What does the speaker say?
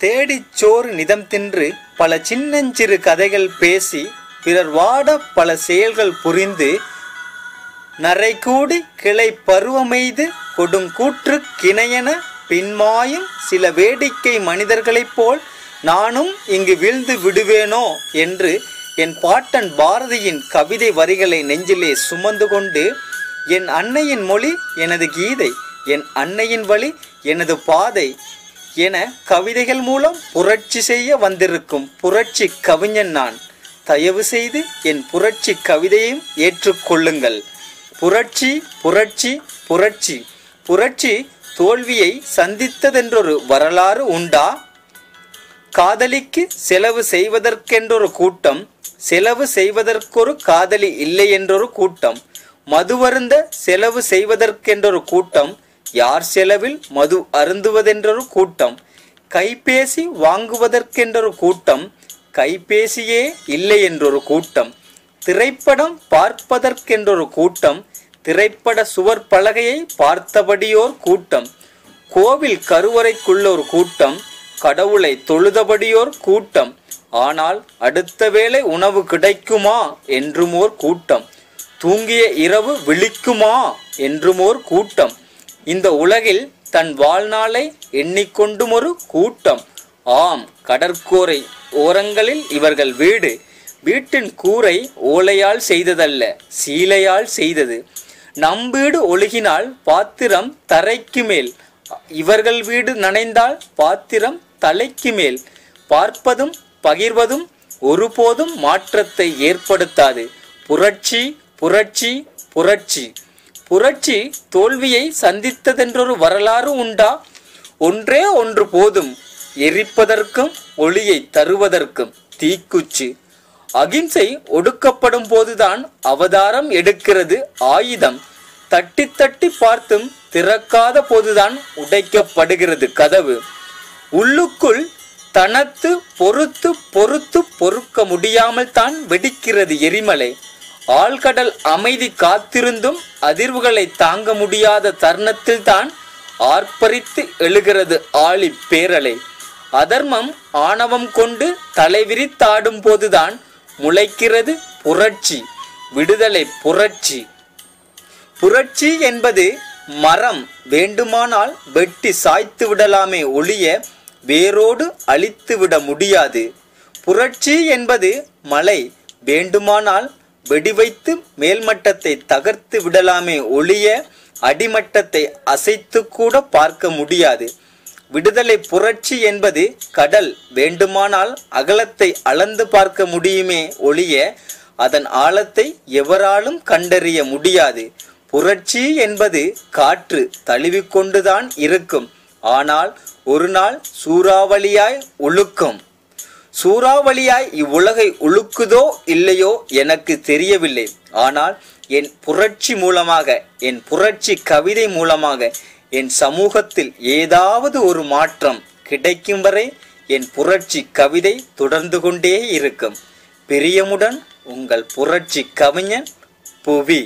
தேடிச் சோறு நிதம் தின்று பல சின்னஞ்சிறு கதைகள் பேசி பிறர் வாட பல செயல்கள் புரிந்து நரைகூடி கிளை பருவமெய்து கொடுங்கூற்று கிணையென பின்மாயும் சில வேடிக்கை மனிதர்களைப் போல் நானும் இங்கு வீழ்ந்து விடுவேனோ என்று என் பாட்டன் பாரதியின் கவிதை வரிகளை நெஞ்சிலே சுமந்து கொண்டு என் அன்னையின் மொழி எனது கீதை என் அன்னையின் வழி எனது பாதை என கவிதைகள் மூலம் புரட்சி செய்ய வந்திருக்கும் புரட்சி கவிஞன் நான். தயவு செய்து என் புரட்சி கவிதையையும் ஏற்றுக்கொள்ளுங்கள். புரட்சி புரட்சி புரட்சி. புரட்சி தோல்வியை சந்தித்ததென்றொரு வரலாறு உண்டா? காதலிக்கு செலவு செய்வதற்கென்றொரு கூட்டம் செலவு செய்வதற்கொரு காதலி இல்லை என்றொரு கூட்டம் மதுவருந்த செலவு செய்வதற்கென்றொரு கூட்டம் யார் செலவில் மது அருந்துவதென்றொரு கூட்டம் கைபேசி வாங்குவதற்கென்றொரு கூட்டம் கைபேசியே இல்லை என்றொரு கூட்டம் திரைப்படம் பார்ப்பதற்கென்றொரு கூட்டம் திரைப்பட சுவர் பலகையை பார்த்தபடியோர் கூட்டம் கோவில் கருவறைக்குள்ளொரு கூட்டம் கடவுளை தொழுதபடியோர் கூட்டம் ஆனால் அடுத்த வேளை உணவு கிடைக்குமா என்றுமோர் கூட்டம் தூங்கிய இரவு விழிக்குமா என்றுமோர் கூட்டம் இந்த உலகில் தன் வாழ்நாளை எண்ணிக்கொண்டும் ஒரு கூட்டம். ஆம் கடற்கோரை ஓரங்களில் இவர்கள் வீடு. வீட்டின் கூரை ஓலையால் செய்ததல்ல சீலையால் செய்தது. நம் வீடு ஒழுகினால் பாத்திரம் தரைக்கு மேல். இவர்கள் வீடு நனைந்தால் பாத்திரம் தலைக்கு மேல். பார்ப்பதும் பகிர்வதும் ஒருபோதும் மாற்றத்தை ஏற்படுத்தாது. புரட்சி புரட்சி புரட்சி. புரட்சி தோல்வியை சந்தித்ததென்றொரு வரலாறு உண்டா? ஒன்றே ஒன்று போதும். எரிப்பதற்கும் ஒளியை தருவதற்கும் தீக்குச்சி. அகிம்சை ஒடுக்கப்படும் போதுதான் அவதாரம் எடுக்கிறது ஆயுதம். தட்டி தட்டி பார்த்தும் திறக்காத போதுதான் உடைக்கப்படுகிறது கதவு. உள்ளுக்குள் தனத்து பொறுத்து பொறுத்து பொறுக்க முடியாமல் தான் வெடிக்கிறது எரிமலை. ஆழ்கடல் அமைதி காத்திருந்தும் அதிர்வுகளை தாங்க முடியாத தருணத்தில் தான் ஆர்ப்பரித்து எழுகிறது ஆழி பேரலை. அதர்மம் ஆணவம் கொண்டு தலைவிரித்தாடும் போதுதான் முளைக்கிறது புரட்சி விடுதலை புரட்சி. புரட்சி என்பது மரம் வேண்டுமானால் வெட்டி சாய்த்து விடலாமே ஒழிய வேரோடு அழித்து விட முடியாது. புரட்சி என்பது மலை வேண்டுமானால் வெடிவைத்து மேல்மட்டத்தை தகர்த்து விடலாமே ஒழிய அடிமட்டத்தை அசைத்து கூட பார்க்க முடியாது. விடுதலை புரட்சி என்பது கடல் வேண்டுமானால் அகலத்தை அளந்து பார்க்க முடியுமே ஒழிய அதன் ஆழத்தை எவராலும் கண்டறிய முடியாது. புரட்சி என்பது காற்று தழுவிக்கொண்டுதான் இருக்கும். ஆனால் ஒரு நாள் சூறாவளியாய் ஒழுக்கம். சூறாவளியாய் இவ்வுலகை உழுக்குதோ இல்லையோ எனக்கு தெரியவில்லை. ஆனால் என் புரட்சி மூலமாக என் புரட்சி கவிதை மூலமாக என் சமூகத்தில் ஏதாவது ஒரு மாற்றம் கிடைக்கும் வரை என் புரட்சி கவிதை தொடர்ந்து கொண்டே இருக்கும். பிரியமுடன் உங்கள் புரட்சி கவிஞன் புவி.